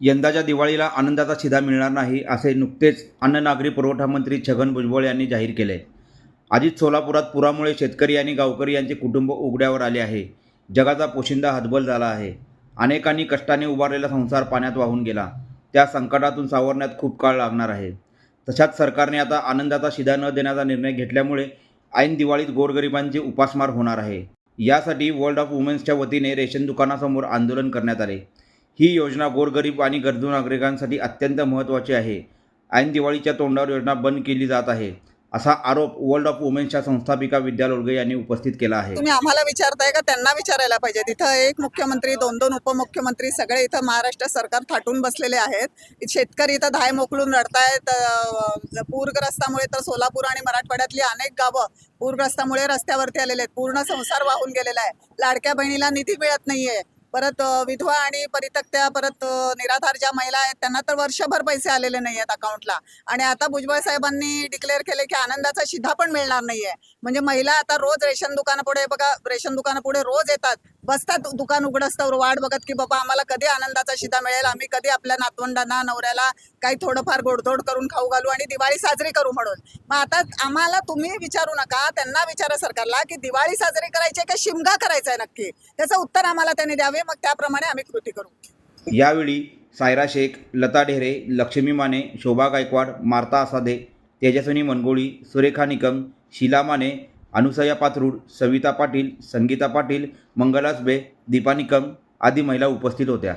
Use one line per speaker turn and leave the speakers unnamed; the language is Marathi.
यंदाच्या दिवाळीला आनंदाचा शिधा मिळणार नाही असे नुकतेच अन्न नागरी पुरवठा मंत्री छगन भुजबळ यांनी जाहीर केले. आधीच सोलापुरात पुरामुळे शेतकरी आणि गावकरी यांचे कुटुंब उघड्यावर आले आहे. जगाचा पोशिंदा हतबल झाला आहे. अनेकांनी कष्टाने उभारलेला संसार पाण्यात वाहून गेला. त्या संकटातून सावरण्यात खूप काळ लागणार आहे. तशाच सरकारने आता आनंदाचा शिधा न देण्याचा निर्णय घेतल्यामुळे ऐन दिवाळीत गोरगरिबांची उपासमार होणार आहे. यासाठी वर्ल्ड ऑफ वुमेन्सच्या वतीने रेशन दुकानासमोर आंदोलन करण्यात आले. ही योजना गोरगरीब आणि गरजू नागरिकांसाठी अत्यंत महत्त्वाची आहे. ऐन दिवाळीच्या तोंडावर योजना बंद केली जात आहे असा आरोप वर्ल्ड ऑफ वुमेन्सच्या संस्थापिका विद्या लोडगे यांनी उपस्थित केला आहे.
तुम्ही आम्हाला विचारताय का? त्यांना विचारायला पाहिजे. तिथं एक मुख्यमंत्री दोन दोन उपमुख्यमंत्री सगळे इथं महाराष्ट्र सरकार थाटून बसलेले आहेत. शेतकरी इथं धाय मोकळून रडतायत. पूरग्रस्तामुळे तर सोलापूर आणि मराठवाड्यातली अनेक गावं पूरग्रस्तामुळे रस्त्यावरती आलेले आहेत. पूर्ण संसार वाहून गेलेला आहे. लाडक्या बहिणीला निधी मिळत नाहीये. परत विधवा आणि परितक्त्या परत निराधार ज्या महिला आहेत त्यांना तर वर्षभर पैसे आलेले नाही आहेत अकाउंटला आणि आता भुजबळ साहेबांनी डिक्लेअर केले की आनंदाचा शिधा पण मिळणार नाहीये. म्हणजे महिला आता रोज रेशन दुकानापुढे बघा रेशन दुकानापुढे रोज येतात. बसतात दुकान उघडस्तावर वाट बघत की बाबा आम्हाला कधी आनंदाचा शिदा मिळेल? आम्ही कधी आपल्या नातवंडांना नवऱ्याला काही थोडंफार गोडधोड करून खाऊ घालू आणि दिवाळी साजरी करू म्हणून. मग आता आम्हाला तुम्ही विचारू नका त्यांना विचारा सरकारला की दिवाळी साजरी करायची आहे का शिमगा करायचा आहे नक्की? त्याचं उत्तर आम्हाला त्यांनी द्यावे मग त्याप्रमाणे आम्ही कृती करू.
यावेळी सायरा शेख लता ढेरे लक्ष्मी माने शोभा गायकवाड मार्ता आसादे तेजस्विनी मनगोळी सुरेखा निकम शीला माने अनुसया पाथरूड सविता पाटील संगीता पाटील मंगलासबे दीपा निकम आदी महिला उपस्थित होत्या.